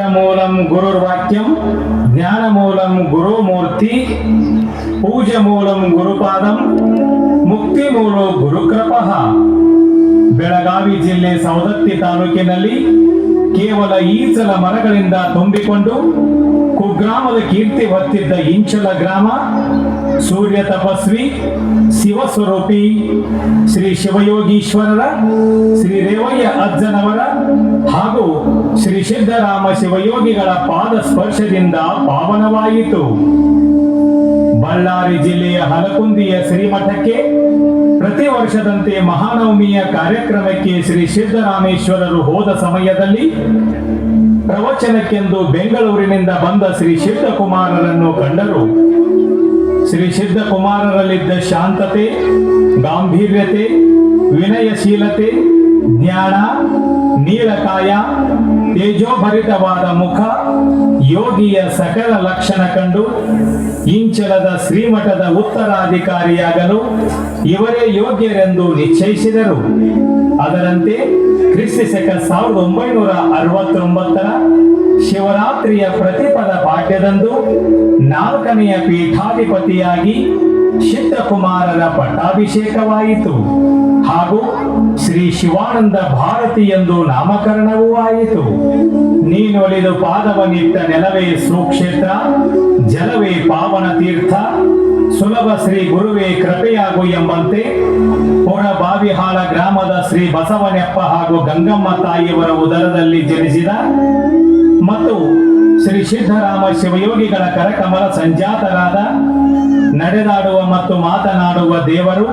ಮೂಲಂ ಗುರುರ್ವಾಕ್ಯಂ ಜ್ಞಾನ ಮೂಲಂ ಗುರುಮೂರ್ತಿ ಪೂಜೆ ಮೂಲಂ ಗುರುಪಾದಂ ಮುಕ್ತಿ ಮೂಲೋ ಗುರುಕೃಪಃ. ಬೆಳಗಾವಿ ಜಿಲ್ಲೆ ಸವದತ್ತಿ ತಾಲೂಕಿನಲ್ಲಿ ಕೇವಲ ಈಚಲ ಮರಗಳಿಂದ ತುಂಬಿಕೊಂಡು ಕುಗ್ರಾಮದ ಕೀರ್ತಿ ಹೊತ್ತಿದ್ದ ಇಂಚಲ ಗ್ರಾಮ ಸೂರ್ಯ ತಪಸ್ವಿ ಶಿವಸ್ವರೂಪಿ ಶ್ರೀ ಶಿವಯೋಗೀಶ್ವರರ, ಶ್ರೀ ರೇವಯ್ಯ ಅಜ್ಜನವರ ಹಾಗೂ ಶ್ರೀ ಸಿದ್ದರಾಮ ಶಿವಯೋಗಿಗಳ ಪಾದ ಸ್ಪರ್ಶದಿಂದ ಪಾವನವಾಯಿತು. ಬಳ್ಳಾರಿ ಜಿಲ್ಲೆಯ ಹಲಕುಂದಿಯ ಶ್ರೀಮಠಕ್ಕೆ ಪ್ರತಿ ವರ್ಷದಂತೆ ಮಹಾನವಮಿಯ ಕಾರ್ಯಕ್ರಮಕ್ಕೆ ಶ್ರೀ ಸಿದ್ದರಾಮೇಶ್ವರರು ಹೋದ ಸಮಯದಲ್ಲಿ ಪ್ರವಚನಕ್ಕೆಂದು ಬೆಂಗಳೂರಿನಿಂದ ಬಂದ ಶ್ರೀ ಶಿವಕುಮಾರರನ್ನು ಕಂಡರು. ಶ್ರೀ ಸಿದ್ಧಕುಮಾರರಲ್ಲಿದ್ದ ಶಾಂತತೆ, ಗಾಂಭೀರ್ಯತೆ, ವಿನಯಶೀಲತೆ, ಜ್ಞಾನ, ನೀಲಕಾಯ, ತೇಜೋಭರಿತವಾದ ಮುಖ, ಯೋಗಿಯ ಸಕಲ ಲಕ್ಷಣ ಕಂಡು ಇಂಚಲದ ಶ್ರೀಮಠದ ಉತ್ತರಾಧಿಕಾರಿಯಾಗಲು ಇವರೇ ಯೋಗ್ಯರೆಂದು ನಿಶ್ಚಯಿಸಿದರು. ಅದರಂತೆ ಕ್ರಿಸ್ತಿ ಶಕ ಸಾವಿರದ ಒಂಬೈನೂರ ಅರವತ್ತೊಂಬತ್ತರ ಶಿವರಾತ್ರಿಯ ಪ್ರತಿಪದ ಪಾಠ್ಯದಂದು ನಾಲ್ಕನೆಯ ಪೀಠಾಧಿಪತಿಯಾಗಿ ಸಿದ್ಧಕುಮಾರರ ಪಟ್ಟಾಭಿಷೇಕವಾಯಿತು. ಹಾಗೂ ಶ್ರೀ ಶಿವಾನಂದ ಭಾರತಿ ಎಂದು ನಾಮಕರಣವೂ ಆಯಿತು. ನೀನೊಲಿದು ಪಾದವನಿಟ್ಟ ನೆಲವೇ ಸುಕ್ಷೇತ್ರ, ಜಲವೇ ಪಾವನ ತೀರ್ಥ, ಸುಲಭ ಶ್ರೀ ಗುರುವೇ ಕೃಪೆಯಾಗು ಎಂಬಂತೆ ಬಾವಿಹಾಳ ಗ್ರಾಮದ ಶ್ರೀ ಬಸವನೆಪ್ಪ ಹಾಗೂ ಗಂಗಮ್ಮ ತಾಯಿಯವರ ಉದರದಲ್ಲಿ ಜನಿಸಿದ ಮತ್ತು ಶ್ರೀ ಸಿದ್ಧರಾಮ ಶಿವಯೋಗಿಗಳ ಕರಕಮಲ ಸಂಜಾತರಾದ, ನಡೆದಾಡುವ ಮತ್ತು ಮಾತನಾಡುವ ದೇವರು,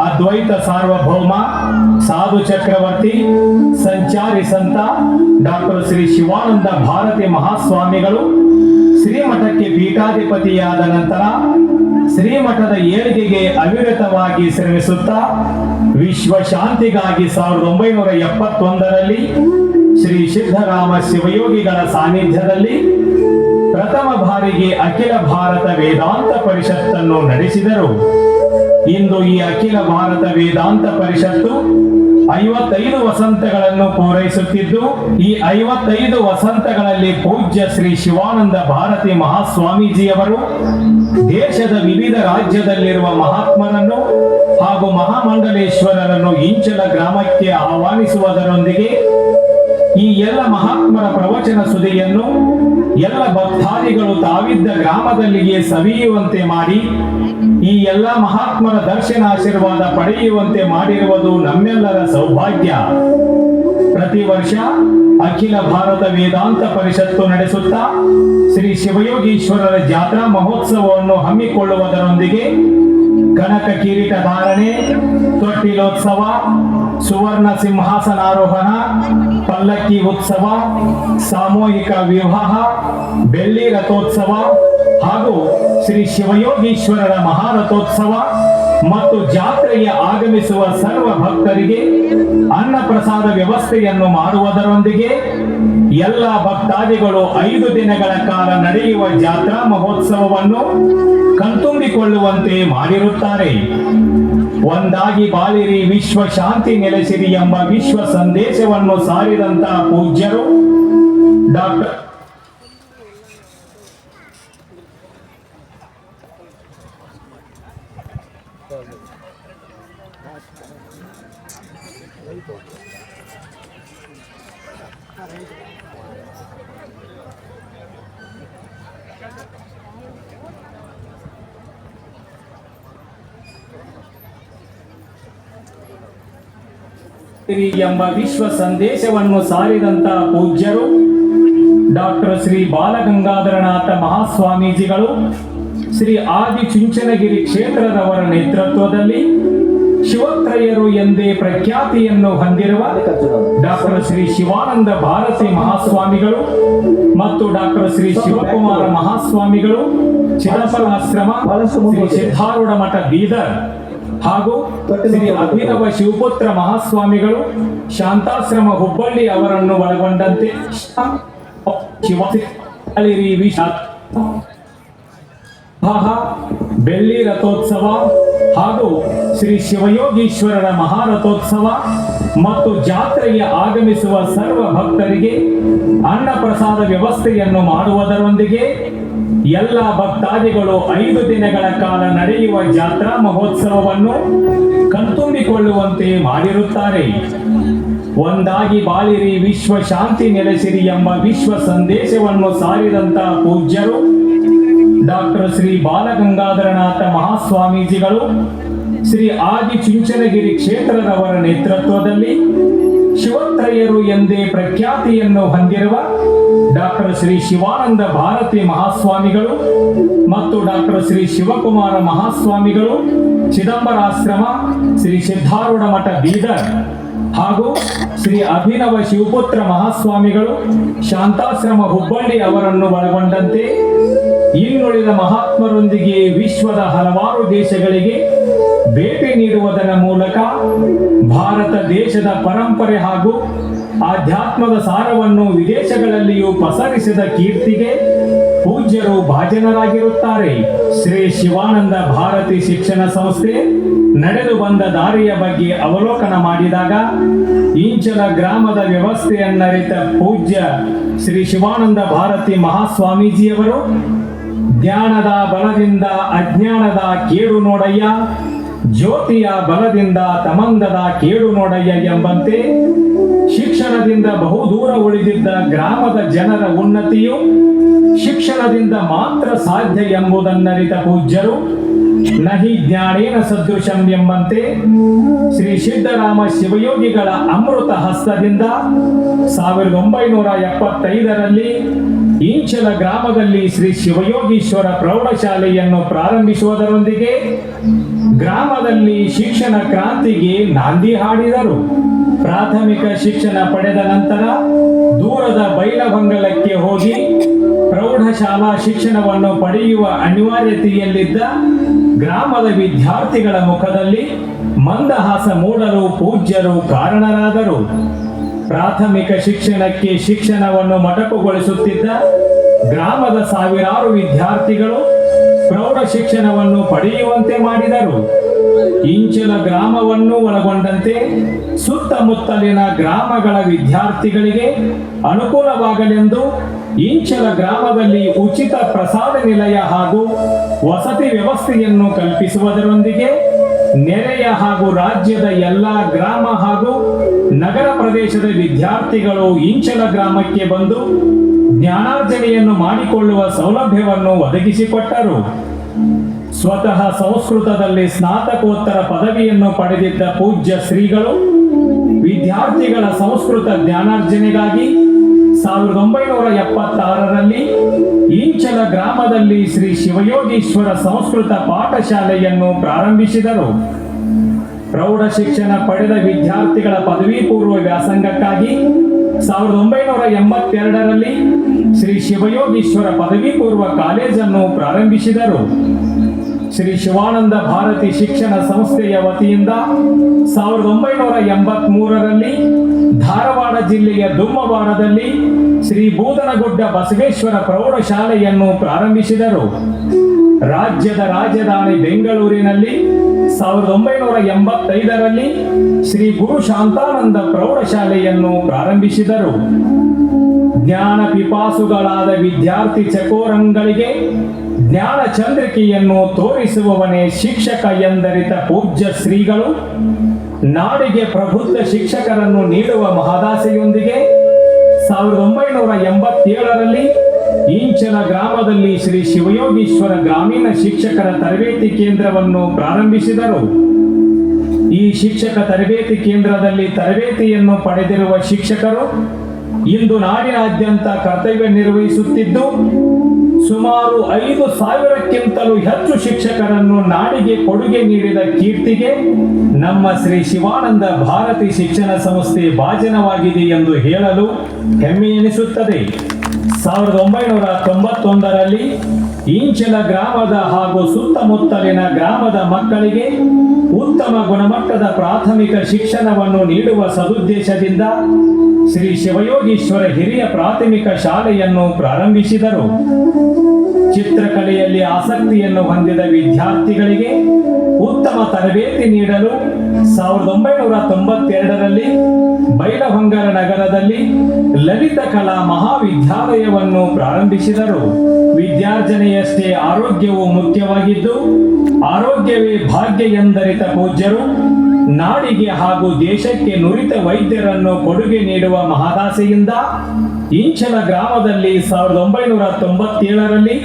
ಅದ್ವೈತ ಸಾರ್ವಭೌಮ, ಸಾಧು ಚಕ್ರವರ್ತಿ, ಸಂಚಾರಿ ಸಂತ, ಡಾಕ್ಟರ್ ಶ್ರೀ ಶಿವಾನಂದ ಭಾರತಿ ಮಹಾಸ್ವಾಮಿಗಳು, ಶ್ರೀಮಠಕ್ಕೆ ಪೀಠಾಧಿಪತಿಯಾದ ನಂತರ ಶ್ರೀಮಠದ ಏಳಿಗೆಗೆ ಅವಿರತವಾಗಿ ಶ್ರಮಿಸುತ್ತಾ ವಿಶ್ವ ಶಾಂತಿಗಾಗಿ ಸಾವಿರದ ಒಂಬೈನೂರ ಎಪ್ಪತ್ತೊಂದರಲ್ಲಿ ಶ್ರೀ ಸಿದ್ಧರಾಮ ಶಿವಯೋಗಿಗಳ ಸಾನ್ನಿಧ್ಯದಲ್ಲಿ ಪ್ರಥಮ ಬಾರಿಗೆ ಅಖಿಲ ಭಾರತ ವೇದಾಂತ ಪರಿಷತ್ತನ್ನು ನಡೆಸಿದರು. ಇಂದು ಈ ಅಖಿಲ ಭಾರತ ವೇದಾಂತ ಪರಿಷತ್ತು ಐವತ್ತೈದು ವಸಂತಗಳನ್ನು ಪೂರೈಸುತ್ತಿದ್ದು, ಈ ಐವತ್ತೈದು ವಸಂತಗಳಲ್ಲಿ ಪೂಜ್ಯ ಶ್ರೀ ಶಿವಾನಂದ ಭಾರತಿ ಮಹಾಸ್ವಾಮೀಜಿಯವರು ದೇಶದ ವಿವಿಧ ರಾಜ್ಯದಲ್ಲಿರುವ ಮಹಾತ್ಮರನ್ನು ಹಾಗೂ ಮಹಾಮಂಡಲೇಶ್ವರರನ್ನು ಇಂಚಲ ಗ್ರಾಮಕ್ಕೆ ಆಹ್ವಾನಿಸುವುದರೊಂದಿಗೆ ಈ ಎಲ್ಲ ಮಹಾತ್ಮರ ಪ್ರವಚನ ಸುದಿಯನ್ನು ಎಲ್ಲ ಭಕ್ತಾದಿಗಳು ತಾವಿದ್ದ ಗ್ರಾಮದಲ್ಲಿಯೇ ಸವಿಯುವಂತೆ ಮಾಡಿ, ಈ ಎಲ್ಲ ಮಹಾತ್ಮರ ದರ್ಶನ ಆಶೀರ್ವಾದ ಪಡೆಯುವಂತೆ ಮಾಡಿರುವುದು ನಮ್ಮೆಲ್ಲರ ಸೌಭಾಗ್ಯ. ಪ್ರತಿ ವರ್ಷ ಅಖಿಲ ಭಾರತ ವೇದಾಂತ ಪರಿಷತ್ತು ನಡೆಸುತ್ತಾ, ಶ್ರೀ ಶಿವಯೋಗೀಶ್ವರರ ಜಾತ್ರಾ ಮಹೋತ್ಸವವನ್ನು ಹಮ್ಮಿಕೊಳ್ಳುವುದರೊಂದಿಗೆ ಕನಕ ಕಿರೀಟ ಧಾರಣೆ, ತೊಟ್ಟಿಲೋತ್ಸವ ಸುವರ್ಣ ಸಿಂಹಾಸನಾರೋಹಣ ಪಲ್ಲಕ್ಕಿ ಉತ್ಸವ, ಸಾಮೂಹಿಕ ವಿವಾಹ, ಬೆಳ್ಳಿ ರಥೋತ್ಸವ ಹಾಗೂ ಶ್ರೀ ಶಿವಯೋಗೀಶ್ವರರ ಮಹಾರಥೋತ್ಸವ ಮತ್ತು ಜಾತ್ರೆಗೆ ಆಗಮಿಸುವ ಸರ್ವ ಭಕ್ತರಿಗೆ ಅನ್ನ ಪ್ರಸಾದ ವ್ಯವಸ್ಥೆಯನ್ನು ಮಾಡುವುದರೊಂದಿಗೆ ಎಲ್ಲ ಭಕ್ತಾದಿಗಳು ಐದು ದಿನಗಳ ಕಾಲ ನಡೆಯುವ ಜಾತ್ರಾ ಮಹೋತ್ಸವವನ್ನು ಕಣ್ತುಂಬಿಕೊಳ್ಳುವಂತೆ ಮಾಡಿರುತ್ತಾರೆ. ಒಂದಾಗಿ ಬಾಳಿರಿ ವಿಶ್ವ ಶಾಂತಿ ನೆಲೆಸಿರಿ ಎಂಬ ವಿಶ್ವ ಸಂದೇಶವನ್ನು ಸಾರಿದಂತಹ ಪೂಜ್ಯರು ಡಾಕ್ಟರ್ ಎಂಬ ವಿಶ್ವ ಸಂದೇಶವನ್ನು ಸಾರಿದಂತಹ ಪೂಜ್ಯರು ಡಾಕ್ಟರ್ ಶ್ರೀ ಬಾಲಗಂಗಾಧರನಾಥ ಮಹಾಸ್ವಾಮೀಜಿಗಳು ಶ್ರೀ ಆದಿ ಚುಂಚನಗಿರಿ ಕ್ಷೇತ್ರದವರ ನೇತೃತ್ವದಲ್ಲಿ ಶಿವತ್ರಯರು ಎಂದೇ ಪ್ರಖ್ಯಾತಿಯನ್ನು ಹೊಂದಿರುವ ಡಾಕ್ಟರ್ ಶ್ರೀ ಶಿವಾನಂದ ಭಾರತಿ ಮಹಾಸ್ವಾಮಿಗಳು ಮತ್ತು ಡಾಕ್ಟರ್ ಶ್ರೀ ಶಿವಕುಮಾರ ಮಹಾಸ್ವಾಮಿಗಳು ಚಿದಂಬರಾಶ್ರಮ ಶ್ರೀ ಸಿದ್ಧಾರೂಢ ಮಠ ಬೀದರ್ ಹಾಗೂ ಶ್ರೀ ಅಭಿನವ ಶಿವಪುತ್ರ ಮಹಾಸ್ವಾಮಿಗಳು ಶಾಂತಾಶ್ರಮ ಹುಬ್ಬಳ್ಳಿ ಅವರನ್ನು ಒಳಗೊಂಡಂತೆ ಬೆಳ್ಳಿ ರಥೋತ್ಸವ ಹಾಗೂ ಶ್ರೀ ಶಿವಯೋಗೀಶ್ವರರ ಮಹಾರಥೋತ್ಸವ ಮತ್ತು ಜಾತ್ರೆಗೆ ಆಗಮಿಸುವ ಸರ್ವ ಭಕ್ತರಿಗೆ ಅನ್ನ ಪ್ರಸಾದ ವ್ಯವಸ್ಥೆಯನ್ನು ಮಾಡುವುದರೊಂದಿಗೆ ಎಲ್ಲ ಭಕ್ತಾದಿಗಳು ಐದು ದಿನಗಳ ಕಾಲ ನಡೆಯುವ ಜಾತ್ರಾ ಮಹೋತ್ಸವವನ್ನು ಕಣ್ತುಂಬಿಕೊಳ್ಳುವಂತೆ ಮಾಡಿರುತ್ತಾರೆ. ಒಂದಾಗಿ ಬಾಳಿರಿ, ವಿಶ್ವ ಶಾಂತಿ ನೆಲೆಸಿರಿ ಎಂಬ ವಿಶ್ವ ಸಂದೇಶವನ್ನು ಸಾರಿದಂತ ಪೂಜ್ಯರು ಡಾಕ್ಟರ್ ಶ್ರೀ ಬಾಲಗಂಗಾಧರನಾಥ ಮಹಾಸ್ವಾಮೀಜಿಗಳು ಶ್ರೀ ಆದಿ ಚುಂಚನಗಿರಿ ಕ್ಷೇತ್ರದವರ ನೇತೃತ್ವದಲ್ಲಿ ಶಿವತ್ರಯರು ಎಂದೇ ಪ್ರಖ್ಯಾತಿಯನ್ನು ಹೊಂದಿರುವ ಡಾಕ್ಟರ್ ಶ್ರೀ ಶಿವಾನಂದ ಭಾರತಿ ಮಹಾಸ್ವಾಮಿಗಳು ಮತ್ತು ಡಾಕ್ಟರ್ ಶ್ರೀ ಶಿವಕುಮಾರ ಮಹಾಸ್ವಾಮಿಗಳು, ಚಿದಂಬರಾಶ್ರಮ, ಶ್ರೀ ಸಿದ್ಧಾರೂಢ ಮಠ ಬೀದರ್ ಹಾಗೂ ಶ್ರೀ ಅಭಿನವ ಶಿವಪುತ್ರ ಮಹಾಸ್ವಾಮಿಗಳು, ಶಾಂತಾಶ್ರಮ ಹುಬ್ಬಳ್ಳಿ ಅವರನ್ನು ಒಳಗೊಂಡಂತೆ ಇನ್ನುಳಿದ ಮಹಾತ್ಮರೊಂದಿಗೆ ವಿಶ್ವದ ಹಲವಾರು ದೇಶಗಳಿಗೆ ಭೇಟಿ ನೀಡುವುದರ ಮೂಲಕ ಭಾರತ ದೇಶದ ಪರಂಪರೆ ಹಾಗೂ ಆಧ್ಯಾತ್ಮದ ಸಾರವನ್ನು ವಿದೇಶಗಳಲ್ಲಿಯೂ ಪಸರಿಸಿದ ಕೀರ್ತಿಗೆ ಪೂಜ್ಯರು ಭಾಜನರಾಗಿರುತ್ತಾರೆ. ಶ್ರೀ ಶಿವಾನಂದ ಭಾರತಿ ಶಿಕ್ಷಣ ಸಂಸ್ಥೆ ನಡೆದು ಬಂದ ದಾರಿಯ ಬಗ್ಗೆ ಅವಲೋಕನ ಮಾಡಿದಾಗ ಇಂಚಲ ಗ್ರಾಮದ ವ್ಯವಸ್ಥೆಯನ್ನರಿತ ಪೂಜ್ಯ ಶ್ರೀ ಶಿವಾನಂದ ಭಾರತಿ ಮಹಾಸ್ವಾಮೀಜಿಯವರು ಜ್ಞಾನದ ಬಲದಿಂದ, ಅಜ್ಞಾನದ ಕೇಡು ನೋಡಯ್ಯ, ಜ್ಯೋತಿಯ ಬಲದಿಂದ, ತಮಂಗದ ಕೇಡು ನೋಡಯ್ಯ ಎಂಬಂತೆ ಶಿಕ್ಷಣದಿಂದ ಬಹುದೂರ ಉಳಿದಿದ್ದ ಗ್ರಾಮದ ಜನರ ಉನ್ನತಿಯು ಶಿಕ್ಷಣದಿಂದ ಮಾತ್ರ ಸಾಧ್ಯ ಎಂಬುದನ್ನರಿತ ಪೂಜ್ಯರು, ನಹಿ ಜ್ಞಾನೇನ ಸದೃಶಂ ಎಂಬಂತೆ ಶ್ರೀ ಸಿದ್ದರಾಮ ಶಿವಯೋಗಿಗಳ ಅಮೃತ ಹಸ್ತದಿಂದ ಸಾವಿರದ ಒಂಬೈನೂರ ಎಪ್ಪತ್ತೈದರಲ್ಲಿ ಇಂಚಲ ಗ್ರಾಮದಲ್ಲಿ ಶ್ರೀ ಶಿವಯೋಗೀಶ್ವರ ಪ್ರೌಢಶಾಲೆಯನ್ನು ಪ್ರಾರಂಭಿಸುವುದರೊಂದಿಗೆ ಗ್ರಾಮದಲ್ಲಿ ಶಿಕ್ಷಣ ಕ್ರಾಂತಿಗೆ ನಾಂದಿ ಹಾಡಿದರು. ಪ್ರಾಥಮಿಕ ಶಿಕ್ಷಣ ಪಡೆದ ನಂತರ ದೂರದ ಬೈಲಹೊಂಗಲಕ್ಕೆ ಹೋಗಿ ಪ್ರೌಢಶಾಲಾ ಶಿಕ್ಷಣವನ್ನು ಪಡೆಯುವ ಅನಿವಾರ್ಯತೆಯಲ್ಲಿದ್ದ ಗ್ರಾಮದ ವಿದ್ಯಾರ್ಥಿಗಳ ಮುಖದಲ್ಲಿ ಮಂದಹಾಸ ಮೂಡಲು ಪೂಜ್ಯರು ಕಾರಣರಾದರು. ಪ್ರಾಥಮಿಕ ಶಿಕ್ಷಣಕ್ಕೆ ಶಿಕ್ಷಣವನ್ನು ಮೊಟಕುಗೊಳಿಸುತ್ತಿದ್ದ ಗ್ರಾಮದ ಸಾವಿರಾರು ವಿದ್ಯಾರ್ಥಿಗಳು ಪ್ರೌಢ ಶಿಕ್ಷಣವನ್ನು ಪಡೆಯುವಂತೆ ಮಾಡಿದರು. ಇಂಚಲ ಗ್ರಾಮವನ್ನು ಒಳಗೊಂಡಂತೆ ಸುತ್ತಮುತ್ತಲಿನ ಗ್ರಾಮಗಳ ವಿದ್ಯಾರ್ಥಿಗಳಿಗೆ ಅನುಕೂಲವಾಗಲೆಂದು ಇಂಚಲ ಗ್ರಾಮದಲ್ಲಿ ಉಚಿತ ಪ್ರಸಾದ ನಿಲಯ ಹಾಗೂ ವಸತಿ ವ್ಯವಸ್ಥೆಯನ್ನು ಕಲ್ಪಿಸುವುದರೊಂದಿಗೆ ನೆರೆಯ ಹಾಗೂ ರಾಜ್ಯದ ಎಲ್ಲ ಗ್ರಾಮ ಹಾಗೂ ಪ್ರದೇಶದ ವಿದ್ಯಾರ್ಥಿಗಳು ಇಂಚಲ ಗ್ರಾಮಕ್ಕೆ ಬಂದು ಜ್ಞಾನಾರ್ಜನೆಯನ್ನು ಮಾಡಿಕೊಳ್ಳುವ ಸೌಲಭ್ಯವನ್ನು ಒದಗಿಸಿಕೊಟ್ಟರು. ಸ್ವತಃ ಸಂಸ್ಕೃತದಲ್ಲಿ ಸ್ನಾತಕೋತ್ತರ ಪದವಿಯನ್ನು ಪಡೆದಿದ್ದ ಪೂಜ್ಯ ಶ್ರೀಗಳು ವಿದ್ಯಾರ್ಥಿಗಳ ಸಂಸ್ಕೃತ ಜ್ಞಾನಾರ್ಜನೆಗಾಗಿ ಸಾವಿರದ ಒಂಬೈನೂರ ಎಪ್ಪತ್ತಾರರಲ್ಲಿ ಇಂಚಲ ಗ್ರಾಮದಲ್ಲಿ ಶ್ರೀ ಶಿವಯೋಗೀಶ್ವರ ಸಂಸ್ಕೃತ ಪಾಠಶಾಲೆಯನ್ನು ಪ್ರಾರಂಭಿಸಿದರು. ಪ್ರೌಢ ಶಿಕ್ಷಣ ಪಡೆದ ವಿದ್ಯಾರ್ಥಿಗಳ ಪದವಿ ಪೂರ್ವ ವ್ಯಾಸಂಗಕ್ಕಾಗಿ ಸಾವಿರದ ಒಂಬೈನೂರ ಎಂಬತ್ತೆರಡರಲ್ಲಿ ಶ್ರೀ ಶಿವಯೋಗೀಶ್ವರ ಪದವಿ ಪೂರ್ವ ಕಾಲೇಜನ್ನು ಪ್ರಾರಂಭಿಸಿದರು. ಶ್ರೀ ಶಿವಾನಂದ ಭಾರತಿ ಶಿಕ್ಷಣ ಸಂಸ್ಥೆಯ ವತಿಯಿಂದ ಸಾವಿರದ ಒಂಬೈನೂರ ಎಂಬತ್ ಮೂರರಲ್ಲಿ ಧಾರವಾಡ ಜಿಲ್ಲೆಯ ದುಮ್ಮವಾಡದಲ್ಲಿ ಶ್ರೀ ಬೂದನಗುಡ್ಡ ಬಸವೇಶ್ವರ ಪ್ರೌಢಶಾಲೆಯನ್ನು ಪ್ರಾರಂಭಿಸಿದರು. ರಾಜ್ಯದ ರಾಜಧಾನಿ ಬೆಂಗಳೂರಿನಲ್ಲಿ ಸಾವಿರದ ಒಂಬೈನೂರ ಎಂಬತ್ತೈದರಲ್ಲಿ ಶ್ರೀ ಗುರು ಶಾಂತಾನಂದ ಪ್ರೌಢಶಾಲೆಯನ್ನು ಪ್ರಾರಂಭಿಸಿದರು. ಜ್ಞಾನ ಪಿಪಾಸುಗಳಾದ ವಿದ್ಯಾರ್ಥಿ ಚಕೋರಂಗಳಿಗೆ ಜ್ಞಾನ ಚಂದ್ರಿಕೆಯನ್ನು ತೋರಿಸುವವನೇ ಶಿಕ್ಷಕ ಎಂದರಿತ ಪೂಜ್ಯ ಶ್ರೀಗಳು, ನಾಡಿಗೆ ಪ್ರಬುದ್ಧ ಶಿಕ್ಷಕರನ್ನು ನೀಡುವ ಮಹದಾಸೆಯೊಂದಿಗೆ ಸಾವಿರದ ಒಂಬೈನೂರ ಎಂಬತ್ತೇಳರಲ್ಲಿ ಇಂಚಲ ಗ್ರಾಮದಲ್ಲಿ ಶ್ರೀ ಶಿವಯೋಗೀಶ್ವರ ಗ್ರಾಮೀಣ ಶಿಕ್ಷಕರ ತರಬೇತಿ ಕೇಂದ್ರವನ್ನು ಪ್ರಾರಂಭಿಸಿದರು. ಈ ಶಿಕ್ಷಕ ತರಬೇತಿ ಕೇಂದ್ರದಲ್ಲಿ ತರಬೇತಿಯನ್ನು ಪಡೆದಿರುವ ಶಿಕ್ಷಕರು ಇಂದು ನಾಡಿನಾದ್ಯಂತ ಕರ್ತವ್ಯ ನಿರ್ವಹಿಸುತ್ತಿದ್ದು, ಸುಮಾರು ಐದು ಸಾವಿರಕ್ಕಿಂತಲೂ ಹೆಚ್ಚು ಶಿಕ್ಷಕರನ್ನು ನಾಡಿಗೆ ಕೊಡುಗೆ ನೀಡಿದ ಕೀರ್ತಿಗೆ ನಮ್ಮ ಶ್ರೀ ಶಿವಾನಂದ ಭಾರತಿ ಶಿಕ್ಷಣ ಸಂಸ್ಥೆ ಭಾಜನವಾಗಿದೆ ಎಂದು ಹೇಳಲು ಹೆಮ್ಮೆ ಎನಿಸುತ್ತದೆ. ಸಾವಿರದ ಒಂಬೈನೂರ ತೊಂಬತ್ತೊಂದರಲ್ಲಿ ಇಂಚಲ ಗ್ರಾಮದ ಹಾಗೂ ಸುತ್ತಮುತ್ತಲಿನ ಗ್ರಾಮದ ಮಕ್ಕಳಿಗೆ ಉತ್ತಮ ಗುಣಮಟ್ಟದ ಪ್ರಾಥಮಿಕ ಶಿಕ್ಷಣವನ್ನು ನೀಡುವ ಸದುದ್ದೇಶದಿಂದ ಶ್ರೀ ಶಿವಯೋಗೀಶ್ವರ ಹಿರಿಯ ಪ್ರಾಥಮಿಕ ಶಾಲೆಯನ್ನು ಪ್ರಾರಂಭಿಸಿದರು. ಚಿತ್ರಕಲೆಯಲ್ಲಿ ಆಸಕ್ತಿಯನ್ನು ಹೊಂದಿದ ವಿದ್ಯಾರ್ಥಿಗಳಿಗೆ ಉತ್ತಮ ತರಬೇತಿ ನೀಡಲು ಸಾವಿರದ ಒಂಬೈನೂರ ತೊಂಬತ್ತೆರಡರಲ್ಲಿ ಬೈಲಹೊಂಗಲ ನಗರದಲ್ಲಿ ಲಲಿತ ಕಲಾ ಮಹಾವಿದ್ಯಾಲಯವನ್ನು ಪ್ರಾರಂಭಿಸಿದರು. ವಿದ್ಯಾರ್ಜನೆಯಷ್ಟೇ ಆರೋಗ್ಯವು ಮುಖ್ಯವಾಗಿದ್ದು, ಆರೋಗ್ಯವೇ ಭಾಗ್ಯ ಎಂದರಿತ ಪೂಜ್ಯರು, ನಾಡಿಗೆ ಹಾಗೂ ದೇಶಕ್ಕೆ ನುರಿತ ವೈದ್ಯರನ್ನು ಕೊಡುಗೆ ನೀಡುವ ಮಹದಾಸೆಯಿಂದ ಇಂಚಲ ಗ್ರಾಮದಲ್ಲಿ ಸಾವಿರದ ಒಂಬೈನೂರ ತೊಂಬತ್ತೇಳರಲ್ಲಿ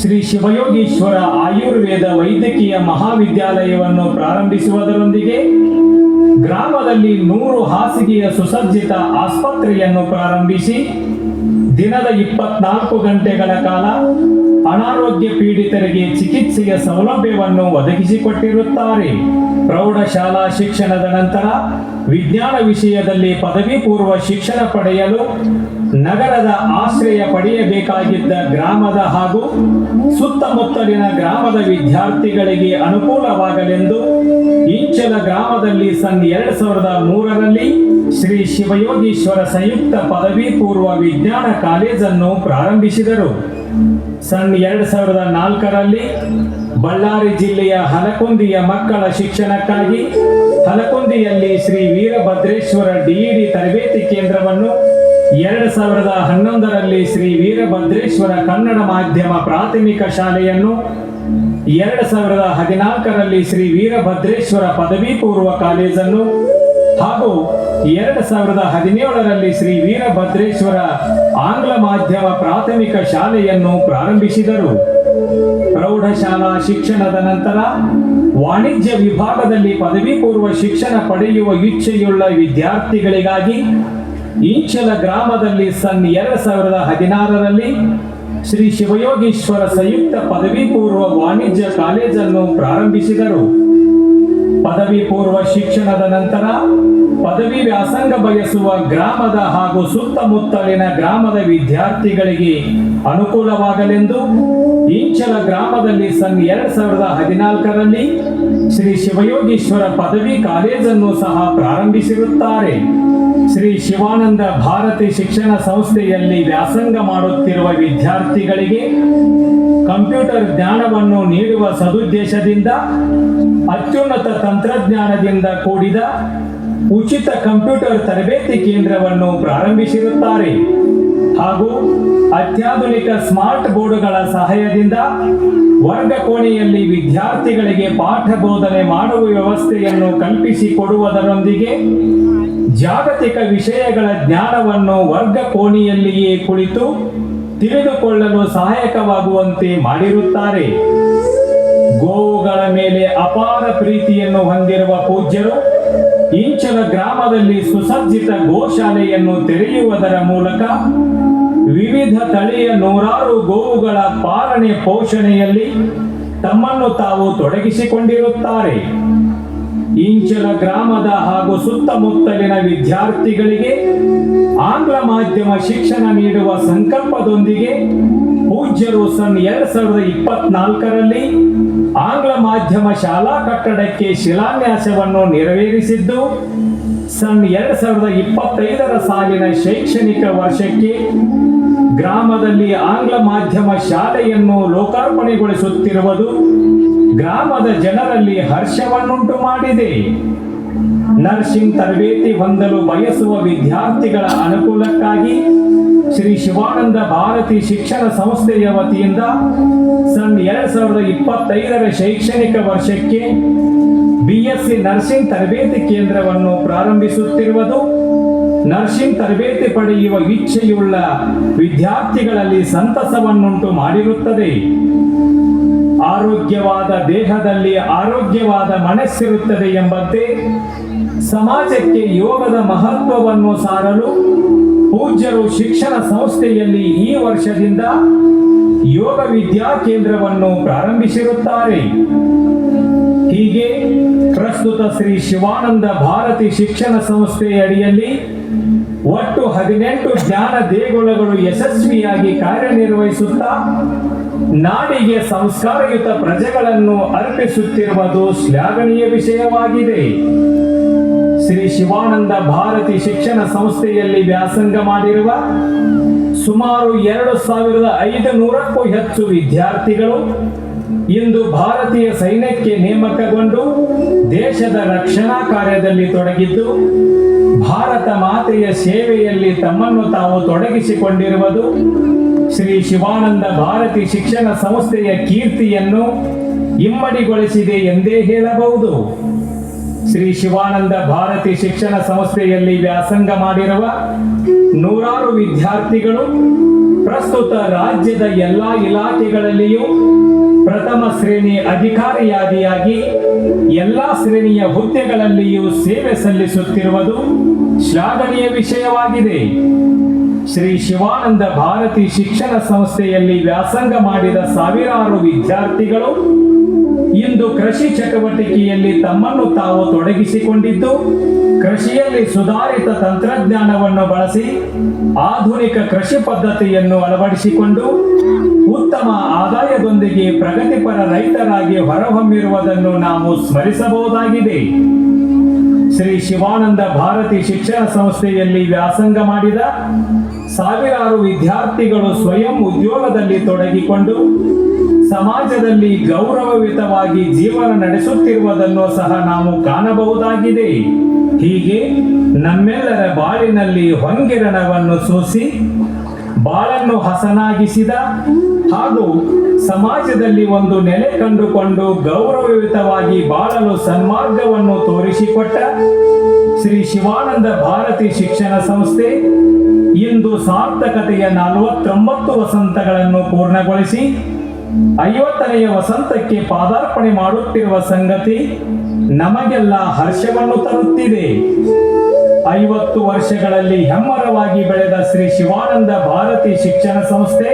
ಶ್ರೀ ಶಿವಯೋಗೀಶ್ವರ ಆಯುರ್ವೇದ ವೈದ್ಯಕೀಯ ಮಹಾವಿದ್ಯಾಲಯವನ್ನು ಪ್ರಾರಂಭಿಸುವುದರೊಂದಿಗೆ ಗ್ರಾಮದಲ್ಲಿ ನೂರು ಹಾಸಿಗೆಯ ಸುಸಜ್ಜಿತ ಆಸ್ಪತ್ರೆಯನ್ನು ಪ್ರಾರಂಭಿಸಿ ದಿನದ ಇಪ್ಪತ್ನಾಲ್ಕು ಗಂಟೆಗಳ ಕಾಲ ಅನಾರೋಗ್ಯ ಪೀಡಿತರಿಗೆ ಚಿಕಿತ್ಸೆಯ ಸೌಲಭ್ಯವನ್ನು ಒದಗಿಸಿಕೊಟ್ಟಿರುತ್ತಾರೆ. ಪ್ರೌಢಶಾಲಾ ಶಿಕ್ಷಣದ ನಂತರ ವಿಜ್ಞಾನ ವಿಷಯದಲ್ಲಿ ಪದವಿ ಪೂರ್ವ ಶಿಕ್ಷಣ ಪಡೆಯಲು ನಗರದ ಆಶ್ರಯ ಪಡೆಯಬೇಕಾಗಿದ್ದ ಗ್ರಾಮದ ಹಾಗೂ ಸುತ್ತಮುತ್ತಲಿನ ಗ್ರಾಮದ ವಿದ್ಯಾರ್ಥಿಗಳಿಗೆ ಅನುಕೂಲವಾಗಲೆಂದು ಇಂಚಲ ಗ್ರಾಮದಲ್ಲಿ ಸನ್ ಎರಡು ಸಾವಿರದ ಮೂರರಲ್ಲಿ ಶ್ರೀ ಶಿವಯೋಗೀಶ್ವರ ಸಂಯುಕ್ತ ಪದವಿ ಪೂರ್ವ ವಿಜ್ಞಾನ ಕಾಲೇಜನ್ನು ಪ್ರಾರಂಭಿಸಿದರು. ಸನ್ ಎರಡು ಸಾವಿರದ ನಾಲ್ಕರಲ್ಲಿ ಬಳ್ಳಾರಿ ಜಿಲ್ಲೆಯ ಹಲಕುಂದಿಯ ಮಕ್ಕಳ ಶಿಕ್ಷಣಕ್ಕಾಗಿ ಹಲಕುಂದಿಯಲ್ಲಿ ಶ್ರೀ ವೀರಭದ್ರೇಶ್ವರ ಡಿಇಡಿ ತರಬೇತಿ ಕೇಂದ್ರವನ್ನು ಎರಡು ಸಾವಿರದ ಹನ್ನೊಂದರಲ್ಲಿ ಶ್ರೀ ವೀರಭದ್ರೇಶ್ವರ ಕನ್ನಡ ಮಾಧ್ಯಮ ಪ್ರಾಥಮಿಕ ಶಾಲೆಯನ್ನು, ಎರಡು ಸಾವಿರದ ಹದಿನಾಲ್ಕರಲ್ಲಿ ಶ್ರೀ ವೀರಭದ್ರೇಶ್ವರ ಪದವಿ ಪೂರ್ವ ಕಾಲೇಜನ್ನು ಹಾಗೂ ಎರಡು ಸಾವಿರದ ಹದಿನೇಳರಲ್ಲಿ ಶ್ರೀ ವೀರಭದ್ರೇಶ್ವರ ಆಂಗ್ಲ ಮಾಧ್ಯಮ ಪ್ರಾಥಮಿಕ ಶಾಲೆಯನ್ನು ಪ್ರಾರಂಭಿಸಿದರು. ಪ್ರೌಢಶಾಲಾ ಶಿಕ್ಷಣದ ನಂತರ ವಾಣಿಜ್ಯ ವಿಭಾಗದಲ್ಲಿ ಪದವಿ ಪೂರ್ವ ಶಿಕ್ಷಣ ಪಡೆಯುವ ಇಚ್ಛೆಯುಳ್ಳ ವಿದ್ಯಾರ್ಥಿಗಳಿಗಾಗಿ ಇಂಚಲ ಗ್ರಾಮದಲ್ಲಿ ಸನ್ ಎರಡು ಸಾವಿರದ ಹದಿನಾರರಲ್ಲಿ ಶ್ರೀ ಶಿವಯೋಗೀಶ್ವರ ಸಂಯುಕ್ತ ಪದವಿ ಪೂರ್ವ ವಾಣಿಜ್ಯ ಕಾಲೇಜನ್ನು ಪ್ರಾರಂಭಿಸಿದರು. ಪದವಿ ಪೂರ್ವ ಶಿಕ್ಷಣದ ನಂತರ ಪದವಿ ವ್ಯಾಸಂಗ ಬಯಸುವ ಗ್ರಾಮದ ಹಾಗೂ ಸುತ್ತಮುತ್ತಲಿನ ಗ್ರಾಮದ ವಿದ್ಯಾರ್ಥಿಗಳಿಗೆ ಅನುಕೂಲವಾಗಲೆಂದು ಇಂಚಲ ಗ್ರಾಮದಲ್ಲಿ ಸನ್ ಎರಡ್ ಸಾವಿರದ ಹದಿನಾಲ್ಕರಲ್ಲಿ ಶ್ರೀ ಶಿವಯೋಗೀಶ್ವರ ಪದವಿ ಕಾಲೇಜನ್ನು ಸಹ ಪ್ರಾರಂಭಿಸಿರುತ್ತಾರೆ. ಶ್ರೀ ಶಿವಾನಂದ ಭಾರತಿ ಶಿಕ್ಷಣ ಸಂಸ್ಥೆಯಲ್ಲಿ ವ್ಯಾಸಂಗ ಮಾಡುತ್ತಿರುವ ವಿದ್ಯಾರ್ಥಿಗಳಿಗೆ ಕಂಪ್ಯೂಟರ್ ಜ್ಞಾನವನ್ನು ನೀಡುವ ಸದುದ್ದೇಶದಿಂದ, ಅತ್ಯುನ್ನತ ತಂತ್ರಜ್ಞಾನದಿಂದ ಕೂಡಿದ ಉಚಿತ ಕಂಪ್ಯೂಟರ್ ತರಬೇತಿ ಕೇಂದ್ರವನ್ನು ಪ್ರಾರಂಭಿಸಿರುತ್ತಾರೆ. ಹಾಗೂ ಅತ್ಯಾಧುನಿಕ ಸ್ಮಾರ್ಟ್ ಬೋರ್ಡ್ಗಳ ಸಹಾಯದಿಂದ ವರ್ಗ ಕೋಣೆಯಲ್ಲಿ ವಿದ್ಯಾರ್ಥಿಗಳಿಗೆ ಪಾಠ ಬೋಧನೆ ಮಾಡುವ ವ್ಯವಸ್ಥೆಯನ್ನು ಕಲ್ಪಿಸಿಕೊಡುವುದರೊಂದಿಗೆ ಜಾಗತಿಕ ವಿಷಯಗಳ ಜ್ಞಾನವನ್ನು ವರ್ಗ ಕೋಣಿಯಲ್ಲಿಯೇ ಕುಳಿತು ತಿಳಿದುಕೊಳ್ಳಲು ಸಹಾಯಕವಾಗುವಂತೆ ಮಾಡಿರುತ್ತಾರೆ. ಗೋವುಗಳ ಮೇಲೆ ಅಪಾರ ಪ್ರೀತಿಯನ್ನು ಹೊಂದಿರುವ ಪೂಜ್ಯರು, ಇಂಚಲ ಗ್ರಾಮದಲ್ಲಿ ಸುಸಜ್ಜಿತ ಗೋಶಾಲೆಯನ್ನು ತೆರೆಯುವುದರ ಮೂಲಕ ವಿವಿಧ ತಳಿಯ ನೂರಾರು ಗೋವುಗಳ ಪಾಲನೆ ಪೋಷಣೆಯಲ್ಲಿ ತಮ್ಮನ್ನು ತಾವು ತೊಡಗಿಸಿಕೊಂಡಿರುತ್ತಾರೆ. ಇಂಚಲ ಗ್ರಾಮದ ಹಾಗೂ ಸುತ್ತಮುತ್ತಲಿನ ವಿದ್ಯಾರ್ಥಿಗಳಿಗೆ ಆಂಗ್ಲ ಮಾಧ್ಯಮ ಶಿಕ್ಷಣ ನೀಡುವ ಸಂಕಲ್ಪದೊಂದಿಗೆ ಪೂಜ್ಯರು ಸನ್ ಎರಡ್ ಸಾವಿರದ ಇಪ್ಪತ್ನಾಲ್ಕರಲ್ಲಿ ಆಂಗ್ಲ ಮಾಧ್ಯಮ ಶಾಲಾ ಕಟ್ಟಡಕ್ಕೆ ಶಿಲಾನ್ಯಾಸವನ್ನು ನೆರವೇರಿಸಿದ್ದು, ಸನ್ ಎರಡ್ ಸಾವಿರದ ಇಪ್ಪತ್ತೈದರ ಸಾಲಿನ ಶೈಕ್ಷಣಿಕ ವರ್ಷಕ್ಕೆ ಗ್ರಾಮದಲ್ಲಿ ಆಂಗ್ಲ ಮಾಧ್ಯಮ ಶಾಲೆಯನ್ನು ಲೋಕಾರ್ಪಣೆಗೊಳಿಸುತ್ತಿರುವುದು ಗ್ರಾಮದ ಜನರಲ್ಲಿ ಹರ್ಷವನ್ನುಂಟು ಮಾಡಿದೆ. ನರ್ಸಿಂಗ್ ತರಬೇತಿ ಹೊಂದಲು ಬಯಸುವ ವಿದ್ಯಾರ್ಥಿಗಳ ಅನುಕೂಲಕ್ಕಾಗಿ ಶ್ರೀ ಶಿವಾನಂದ ಭಾರತಿ ಶಿಕ್ಷಣ ಸಂಸ್ಥೆಯ ವತಿಯಿಂದ ಸನ್ ಎರಡ್ ಸಾವಿರದ ಇಪ್ಪತ್ತೈದರ ಶೈಕ್ಷಣಿಕ ವರ್ಷಕ್ಕೆ ಬಿಎಸ್ಸಿ ನರ್ಸಿಂಗ್ ತರಬೇತಿ ಕೇಂದ್ರವನ್ನು ಪ್ರಾರಂಭಿಸುತ್ತಿರುವುದು. ನರ್ಸಿಂಗ್ ತರಬೇತಿ ಪಡೆಯುವ ಇಚ್ಛೆಯುಳ್ಳ ವಿದ್ಯಾರ್ಥಿಗಳಲ್ಲಿ ಸಂತಸವನ್ನುಂಟು ಮಾಡಿರುತ್ತದೆ. ಆರೋಗ್ಯವಾದ ದೇಹದಲ್ಲಿ ಆರೋಗ್ಯವಾದ ಮನಸ್ಸಿರುತ್ತದೆ ಎಂಬಂತೆ ಸಮಾಜಕ್ಕೆ ಯೋಗದ ಮಹತ್ವವನ್ನು ಸಾರಲು ಪೂಜ್ಯರು ಶಿಕ್ಷಣ ಸಂಸ್ಥೆಯಲ್ಲಿ ಈ ವರ್ಷದಿಂದ ಯೋಗ ವಿದ್ಯಾ ಕೇಂದ್ರವನ್ನು ಪ್ರಾರಂಭಿಸಿರುತ್ತಾರೆ. ಹೀಗೆ ಪ್ರಸ್ತುತ ಶ್ರೀ ಶಿವಾನಂದ ಭಾರತಿ ಶಿಕ್ಷಣ ಸಂಸ್ಥೆ ಅಡಿಯಲ್ಲಿ ಒಟ್ಟು ಹದಿನೆಂಟು ಜ್ಞಾನ ದೇಗುಲಗಳು ಯಶಸ್ವಿಯಾಗಿ ಕಾರ್ಯನಿರ್ವಹಿಸುತ್ತಾ ನಾಡಿಗೆ ಸಂಸ್ಕಾರಯುತ ಪ್ರಜೆಗಳನ್ನು ಅರ್ಪಿಸುತ್ತಿರುವುದು ಶ್ಲಾಘನೀಯ ವಿಷಯವಾಗಿದೆ. ಶ್ರೀ ಶಿವಾನಂದ ಭಾರತಿ ಶಿಕ್ಷಣ ಸಂಸ್ಥೆಯಲ್ಲಿ ವ್ಯಾಸಂಗ ಮಾಡಿರುವ ಸುಮಾರು ಎರಡು ಸಾವಿರದ ಐದು ನೂರಕ್ಕೂ ಹೆಚ್ಚು ವಿದ್ಯಾರ್ಥಿಗಳು ಇಂದು ಭಾರತೀಯ ಸೈನ್ಯಕ್ಕೆ ನೇಮಕಗೊಂಡು ದೇಶದ ರಕ್ಷಣಾ ಕಾರ್ಯದಲ್ಲಿ ತೊಡಗಿದ್ದು, ಭಾರತ ಮಾತೆಯ ಸೇವೆಯಲ್ಲಿ ತಮ್ಮನ್ನು ತಾವು ತೊಡಗಿಸಿಕೊಂಡಿರುವುದು ಶ್ರೀ ಶಿವಾನಂದ ಭಾರತಿ ಶಿಕ್ಷಣ ಸಂಸ್ಥೆಯ ಕೀರ್ತಿಯನ್ನು ಇಮ್ಮಡಿಗೊಳಿಸಿದೆ ಎಂದೇ ಹೇಳಬಹುದು. ಶ್ರೀ ಶಿವಾನಂದ ಭಾರತಿ ಶಿಕ್ಷಣ ಸಂಸ್ಥೆಯಲ್ಲಿ ವ್ಯಾಸಂಗ ಮಾಡಿರುವ ನೂರಾರು ವಿದ್ಯಾರ್ಥಿಗಳು ಪ್ರಸ್ತುತ ರಾಜ್ಯದ ಎಲ್ಲಾ ಇಲಾಖೆಗಳಲ್ಲಿಯೂ ಪ್ರಥಮ ಶ್ರೇಣಿ ಅಧಿಕಾರಿಯಾದಿಯಾಗಿ ಎಲ್ಲಾ ಶ್ರೇಣಿಯ ಹುದ್ದೆಗಳಲ್ಲಿಯೂ ಸೇವೆ ಸಲ್ಲಿಸುತ್ತಿರುವುದು ಶ್ಲಾಘನೀಯ ವಿಷಯವಾಗಿದೆ. ಶ್ರೀ ಶಿವಾನಂದ ಭಾರತಿ ಶಿಕ್ಷಣ ಸಂಸ್ಥೆಯಲ್ಲಿ ವ್ಯಾಸಂಗ ಮಾಡಿದ ಸಾವಿರಾರು ವಿದ್ಯಾರ್ಥಿಗಳು ಇಂದು ಕೃಷಿ ಚಟುವಟಿಕೆಯಲ್ಲಿ ತಮ್ಮನ್ನು ತಾವು ತೊಡಗಿಸಿಕೊಂಡಿದ್ದು, ಕೃಷಿಯಲ್ಲಿ ಸುಧಾರಿತ ತಂತ್ರಜ್ಞಾನವನ್ನು ಬಳಸಿ ಆಧುನಿಕ ಕೃಷಿ ಪದ್ಧತಿಯನ್ನು ಅಳವಡಿಸಿಕೊಂಡು ಉತ್ತಮ ಆದಾಯದೊಂದಿಗೆ ಪ್ರಗತಿಪರ ರೈತರಾಗಿ ಹೊರಹೊಮ್ಮಿರುವುದನ್ನು ನಾವು ಸ್ಮರಿಸಬಹುದಾಗಿದೆ. ಶ್ರೀ ಶಿವಾನಂದ ಭಾರತಿ ಶಿಕ್ಷಣ ಸಂಸ್ಥೆಯಲ್ಲಿ ವ್ಯಾಸಂಗ ಮಾಡಿದ ಸಾವಿರಾರು ವಿದ್ಯಾರ್ಥಿಗಳು ಸ್ವಯಂ ಉದ್ಯೋಗದಲ್ಲಿ ತೊಡಗಿಕೊಂಡು ಸಮಾಜದಲ್ಲಿ ಗೌರವಯುತವಾಗಿ ಜೀವನ ನಡೆಸುತ್ತಿರುವುದನ್ನು ಸಹ ನಾವು ಕಾಣಬಹುದಾಗಿದೆ. ಹೀಗೆ ನಮ್ಮೆಲ್ಲರ ಬಾಳಿನಲ್ಲಿ ಹೊಂಗಿರಣವನ್ನು ಸೂಸಿ ಬಾಳನ್ನು ಹಸನಾಗಿಸಿದ ಹಾಗೂ ಸಮಾಜದಲ್ಲಿ ಒಂದು ನೆಲೆ ಕಂಡುಕೊಂಡು ಗೌರವಯುತವಾಗಿ ಬಾಳಲು ಸನ್ಮಾರ್ಗವನ್ನು ತೋರಿಸಿಕೊಟ್ಟ ಶ್ರೀ ಶಿವಾನಂದ ಭಾರತಿ ಶಿಕ್ಷಣ ಸಂಸ್ಥೆ ಇಂದು ಸಾರ್ಥಕತೆಯ ನಲವತ್ತೊಂಬತ್ತು ವಸಂತಗಳನ್ನು ಪೂರ್ಣಗೊಳಿಸಿ, ಐವತ್ತನೆಯ ವಸಂತಕ್ಕೆ ಪಾದಾರ್ಪಣೆ ಮಾಡುತ್ತಿರುವ ಸಂಗತಿ ನಮಗೆಲ್ಲ ಹರ್ಷವನ್ನು ತರುತ್ತಿದೆ. ಐವತ್ತು ವರ್ಷಗಳಲ್ಲಿ ಹೆಮ್ಮರವಾಗಿ ಬೆಳೆದ ಶ್ರೀ ಶಿವಾನಂದ ಭಾರತಿ ಶಿಕ್ಷಣ ಸಂಸ್ಥೆ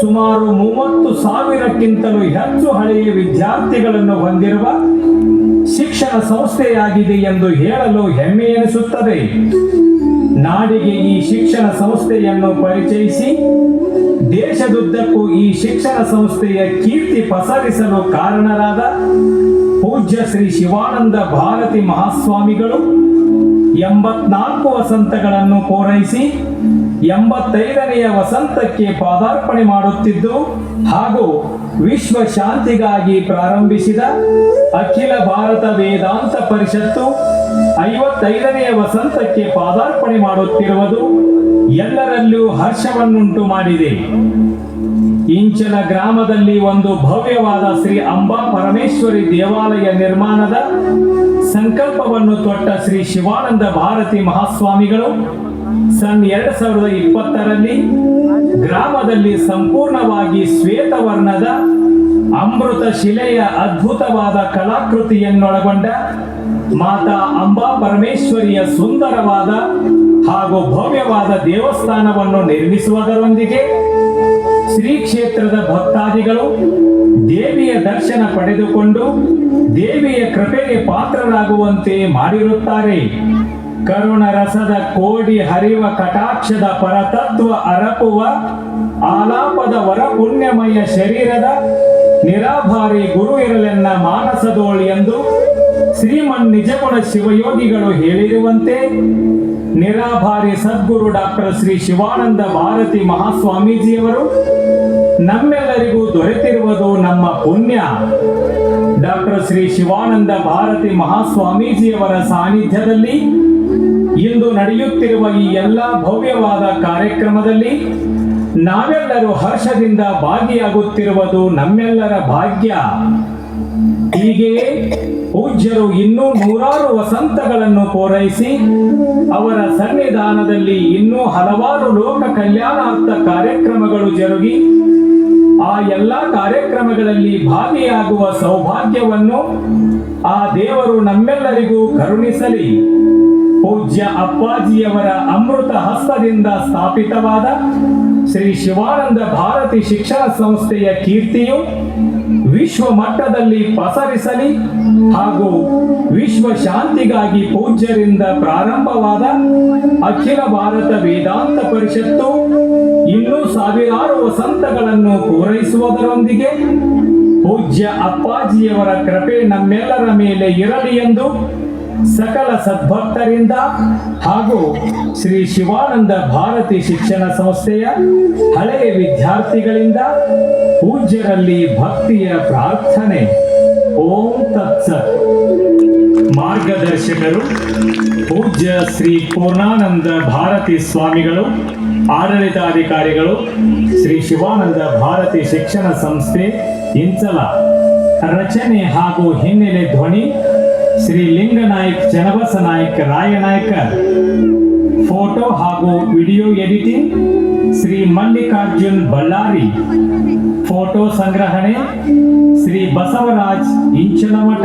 ಸುಮಾರು ಮೂವತ್ತು ಸಾವಿರಕ್ಕಿಂತಲೂ ಹೆಚ್ಚು ಹಳೆಯ ವಿದ್ಯಾರ್ಥಿಗಳನ್ನು ಹೊಂದಿರುವ ಶಿಕ್ಷಣ ಸಂಸ್ಥೆಯಾಗಿದೆ ಎಂದು ಹೇಳಲು ಹೆಮ್ಮೆ ಎನಿಸುತ್ತದೆ. ನಾಡಿಗೆ ಈ ಶಿಕ್ಷಣ ಸಂಸ್ಥೆಯನ್ನು ಪರಿಚಯಿಸಿ ದೇಶದುದ್ದಕ್ಕೂ ಈ ಶಿಕ್ಷಣ ಸಂಸ್ಥೆಯ ಕೀರ್ತಿ ಪಸರಿಸಲು ಕಾರಣರಾದ ಪೂಜ್ಯ ಶ್ರೀ ಶಿವಾನಂದ ಭಾರತಿ ಮಹಾಸ್ವಾಮಿಗಳು ಎಂಬತ್ನಾಲ್ಕು ವಸಂತಗಳನ್ನು ಪೂರೈಸಿ ಎಂಬತ್ತೈದನೆಯ ವಸಂತಕ್ಕೆ ಪಾದಾರ್ಪಣೆ ಮಾಡುತ್ತಿದ್ದು ಹಾಗೂ ವಿಶ್ವ ಶಾಂತಿಗಾಗಿ ಪ್ರಾರಂಭಿಸಿದ ಅಖಿಲ ಭಾರತ ವೇದಾಂತ ಪರಿಷತ್ತು ಐವತ್ತೈದನೆಯ ವಸಂತಕ್ಕೆ ಪಾದಾರ್ಪಣೆ ಮಾಡುತ್ತಿರುವುದು ಎಲ್ಲರಲ್ಲೂ ಹರ್ಷವನ್ನುಂಟು ಮಾಡಿದೆ. ಇಂಚನ ಗ್ರಾಮದಲ್ಲಿ ಒಂದು ಭವ್ಯವಾದ ಶ್ರೀ ಅಂಬಾ ಪರಮೇಶ್ವರಿ ದೇವಾಲಯ ನಿರ್ಮಾಣದ ಸಂಕಲ್ಪವನ್ನು ತೊಟ್ಟ ಶ್ರೀ ಶಿವಾನಂದ ಭಾರತಿ ಮಹಾಸ್ವಾಮಿಗಳು ಸನ್ ಎರಡ್ ಸಾವಿರದ ಇಪ್ಪತ್ತರಲ್ಲಿ ಗ್ರಾಮದಲ್ಲಿ ಸಂಪೂರ್ಣವಾಗಿ ಶ್ವೇತವರ್ಣದ ಅಮೃತ ಶಿಲೆಯ ಅದ್ಭುತವಾದ ಕಲಾಕೃತಿಯನ್ನೊಳಗೊಂಡ ಮಾತಾ ಅಂಬಾ ಪರಮೇಶ್ವರಿಯ ಸುಂದರವಾದ ಹಾಗೂ ಭವ್ಯವಾದ ದೇವಸ್ಥಾನವನ್ನು ನಿರ್ಮಿಸುವುದರೊಂದಿಗೆ ಶ್ರೀ ಕ್ಷೇತ್ರದ ಭಕ್ತಾದಿಗಳು ದೇವಿಯ ದರ್ಶನ ಪಡೆದುಕೊಂಡು ದೇವಿಯ ಕೃಪೆಗೆ ಪಾತ್ರರಾಗುವಂತೆ ಮಾಡಿರುತ್ತಾರೆ. ಕರುಣ ರಸದ ಕೋಡಿ ಹರಿವ ಕಟಾಕ್ಷದ ಪರತತ್ವ ಅರಪುವ ಆಲಾಪದ ವರ ಪುಣ್ಯಮಯ ಶರೀರದ ನಿರಾಭಾರಿ ಗುರು ಇರಲೆನ್ನ ಮಾನಸದೋಳಿ ಎಂದು ಶ್ರೀಮನ್ ನಿಜಗುಣ ಶಿವಯೋಗಿಗಳು ಹೇಳಿರುವಂತೆ ನಿರಾಭಾರಿ ಸದ್ಗುರು ಡಾಕ್ಟರ್ ಶ್ರೀ ಶಿವಾನಂದ ಭಾರತಿ ಮಹಾಸ್ವಾಮೀಜಿಯವರು ನಮ್ಮೆಲ್ಲರಿಗೂ ದೊರೆತಿರುವುದು ನಮ್ಮ ಪುಣ್ಯ. ಡಾಕ್ಟರ್ ಶ್ರೀ ಶಿವಾನಂದ ಭಾರತಿ ಮಹಾಸ್ವಾಮೀಜಿಯವರ ಸಾನ್ನಿಧ್ಯದಲ್ಲಿ ಇಂದು ನಡೆಯುತ್ತಿರುವ ಈ ಎಲ್ಲ ಭವ್ಯವಾದ ಕಾರ್ಯಕ್ರಮದಲ್ಲಿ ನಾವೆಲ್ಲರೂ ಹರ್ಷದಿಂದ ಭಾಗಿಯಾಗುತ್ತಿರುವುದು ನಮ್ಮೆಲ್ಲರ ಭಾಗ್ಯ. ಹೀಗೆ ಪೂಜ್ಯರು ಇನ್ನೂ ನೂರಾರು ವಸಂತಗಳನ್ನು ಪೂರೈಸಿ ಅವರ ಸನ್ನಿಧಾನದಲ್ಲಿ ಇನ್ನೂ ಹಲವಾರು ಲೋಕ ಕಲ್ಯಾಣಾರ್ಥ ಕಾರ್ಯಕ್ರಮಗಳು ಜರುಗಿ ಆ ಎಲ್ಲ ಕಾರ್ಯಕ್ರಮಗಳಲ್ಲಿ ಭಾಗಿಯಾಗುವ ಸೌಭಾಗ್ಯವನ್ನು ಆ ದೇವರು ನಮ್ಮೆಲ್ಲರಿಗೂ ಕರುಣಿಸಲಿ. ಪೂಜ್ಯ ಅಪ್ಪಾಜಿಯವರ ಅಮೃತ ಹಸ್ತದಿಂದ ಸ್ಥಾಪಿತವಾದ ಶ್ರೀ ಶಿವಾನಂದ ಭಾರತಿ ಶಿಕ್ಷಣ ಸಂಸ್ಥೆಯ ಕೀರ್ತಿಯು ವಿಶ್ವ ಮಟ್ಟದಲ್ಲಿ ಪಸರಿಸಲಿ ಹಾಗೂ ವಿಶ್ವ ಶಾಂತಿಗಾಗಿ ಪೂಜ್ಯರಿಂದ ಪ್ರಾರಂಭವಾದ ಅಖಿಲ ಭಾರತ ವೇದಾಂತ ಪರಿಷತ್ತು ಇನ್ನೂ ಸಾವಿರಾರು ವಸಂತಗಳನ್ನು ಪೂರೈಸುವುದರೊಂದಿಗೆ ಪೂಜ್ಯ ಅಪ್ಪಾಜಿಯವರ ಕೃಪೆ ನಮ್ಮೆಲ್ಲರ ಮೇಲೆ ಇರಲಿ ಎಂದು ಸಕಲ ಸದ್ಭಕ್ತರಿಂದ ಹಾಗೂ ಶ್ರೀ ಶಿವಾನಂದ ಭಾರತಿ ಶಿಕ್ಷಣ ಸಂಸ್ಥೆಯ ಹಳೆಯ ವಿದ್ಯಾರ್ಥಿಗಳಿಂದ ಪೂಜ್ಯರಲ್ಲಿ ಭಕ್ತಿಯ ಪ್ರಾರ್ಥನೆ. ಓಂ ತತ್ಸ ಮಾರ್ಗದರ್ಶಕರು, ಪೂಜ್ಯ ಶ್ರೀ ಪೂರ್ಣಾನಂದ ಭಾರತಿ ಸ್ವಾಮಿಗಳು, ಆಡಳಿತಾಧಿಕಾರಿಗಳು, ಶ್ರೀ ಶಿವಾನಂದ ಭಾರತಿ ಶಿಕ್ಷಣ ಸಂಸ್ಥೆ, ಇಂಚಲ. ರಚನೆ ಹಾಗೂ ಹಿನ್ನೆಲೆ ಧ್ವನಿ ಶ್ರೀ ಲಿಂಗನಾಯಕ್ ಚನ್ನಬಸ ನಾಯಕ್ ರಾಯನಾಯಕ ಫೋಟೋ ಹಾಗೂ video editing Shri Mallikarjun Ballari. Photo ಸಂಗ್ರಹಣೆ ಶ್ರೀ ಬಸವರಾಜ್ ಇಂಚಲಮಠ